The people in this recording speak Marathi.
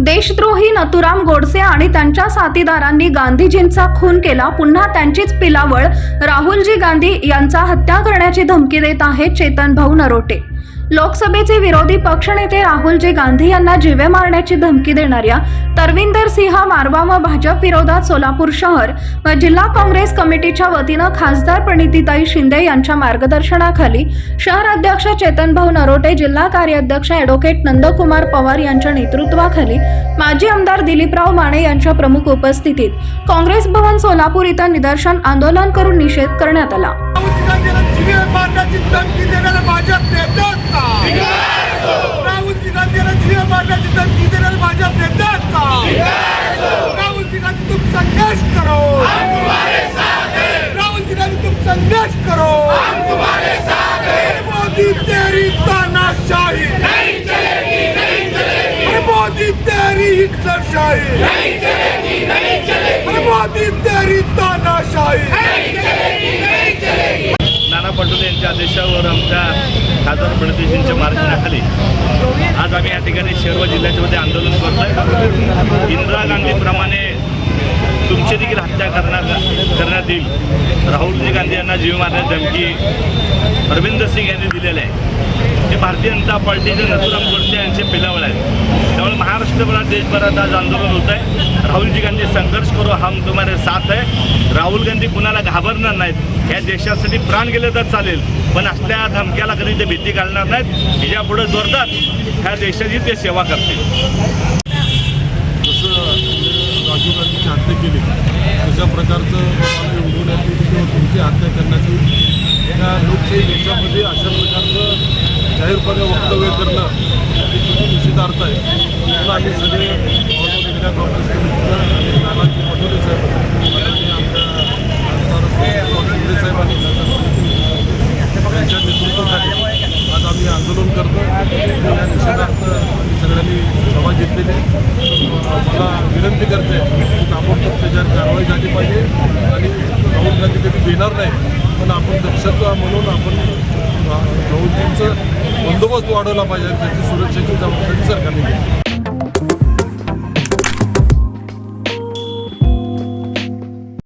देशद्रोही नथुराम गोडसे आणि त्यांच्या साथीदारांनी गांधीजींचा खून केला. पुन्हा त्यांचीच पिलावळ. राहुलजी गांधी यांचा हत्या करण्याची धमकी देत आहेत चेतन भाऊ नरोटे. लोकसभेचे विरोधी पक्षनेते राहुलजी गांधी यांना जीवे मारण्याची धमकी देणाऱ्या तरविंदर सिंह मारवा व भाजप विरोधात सोलापूर शहर व जिल्हा काँग्रेस कमिटीच्या वतीनं खासदार प्रणितीताई शिंदे यांच्या मार्गदर्शनाखाली शहर अध्यक्ष चेतनभाऊ नरोटे जिल्हा कार्याध्यक्ष ॲडव्होकेट नंदकुमार पवार यांच्या नेतृत्वाखाली माजी आमदार दिलीपराव माने यांच्या प्रमुख उपस्थितीत काँग्रेस भवन सोलापूर इथं निदर्शन आंदोलन करून निषेध करण्यात आला राहुलजी गांधीला जीवे मारण्याची धमकी देणाऱ्या भाजप नेत्यांचा राहुलजी गांधी तुम संघर्ष करो राहुलजी गांधी तुम संघर्ष करो मोदी तेरी तानाशाही मोदी तेरी हिटलरशाही मोदी तेरी तानाशाही. नाना पटोले यांच्या आदेशावर आमच्या खासदार प्रणितीजींच्या मार्गदर्शनाखाली आज आम्ही या ठिकाणी शहर व जिल्ह्याच्या मध्ये आंदोलन करतोय. इंदिरा गांधीप्रमाणे तुमची देखील हत्या करण्यात करण्यात येईल. राहुलजी गांधी यांना जीव मारण्याची धमकी अरविंद सिंग यांनी दिलेलं आहे. हे भारतीय जनता पार्टीचे नथुराम गोडसे यांचे पिलावळ आहेत. त्यामुळे महाराष्ट्रभरात देशभरात आज आंदोलन होत आहे राहुलजी गांधी संघर्ष करो हम तुम्हाला साथ आहे राहुल गांधी कुणाला घाबरणार नाहीत? या देशासाठी प्राण गेले तर चालेल. पण असल्या धमक्याला कधी ते भीती घालणार नाहीत? हिच्या पुढे जोरदार ह्या देशाची ते सेवा करतील. जसं राजीव गांधीची हत्या केली तशा प्रकारचं तुम्हाला किंवा तुमची हत्या करण्याची या लोकशाही देशामध्ये अशा प्रकारचं जाहीरपणे वक्तव्य करणं हे किती निषेधार्थ आहे. आम्ही सगळे ऑल इंडिया नानाजी पटोले साहेब आमच्या साहेब आणि त्यांच्या नेतृत्वाखाली आज आम्ही आंदोलन करतो या निषेधार्थ सगळ्यांनी सभा घेतलेली मला विनंती करते की ताबडतोब त्याच्यावर कारवाई झाली पाहिजे आणि राहुल गांधी कधी देणार नाही पण आपण दक्षता म्हणून आपण राहुलजींचं बंदोबस्त वाढवला पाहिजे त्यांची त्याची सुरक्षेची जबाबदारी सरकारने घेतली.